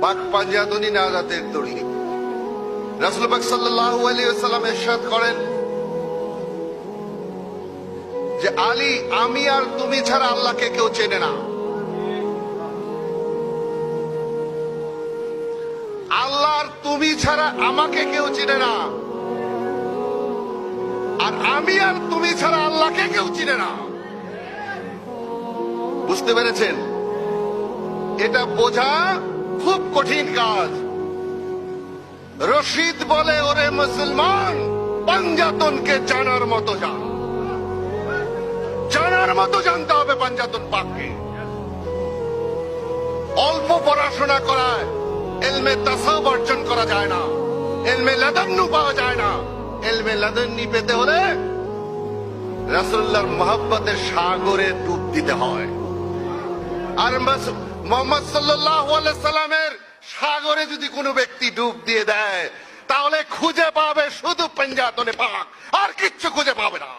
পাক পাঞ্জাতনি নাজাতের দড়ি। যে, আলী, আমি আর তুমি ছাড়া আল্লাহকে কেউ চেনে না। আল্লাহ আর তুমি ছাড়া আমাকে কেউ চিনে না। আর আমি আর তুমি ছাড়া আল্লাহকে কেউ চিনে না। বুঝতে পেরেছেন? এটা বোঝা খুব কঠিন কাজ। রশিদ বলে, ওরে মুসলমান, পাঞ্জাতনকে জানার মতো জান। জানার মতো জানতে হবে পাঞ্জাতন পাককে। অল্প পড়াশোনা করায় এলমে তাসাব অর্জন করা যায় না, এলমে লাদান্নু পাওয়া যায় না। এলমে লাদান্নি পেতে হলে রাসুল্লাহর মহাব্বতের সাগরে ডুব দিতে হয়। আর মোহাম্মদ সাল্লামের সাগরে যদি কোনো ব্যক্তি ডুব দিয়ে দেয়, তাহলে খুঁজে পাবে শুধু পাঞ্জাতনে পাক, আর কিচ্ছু খুঁজে পাবে না।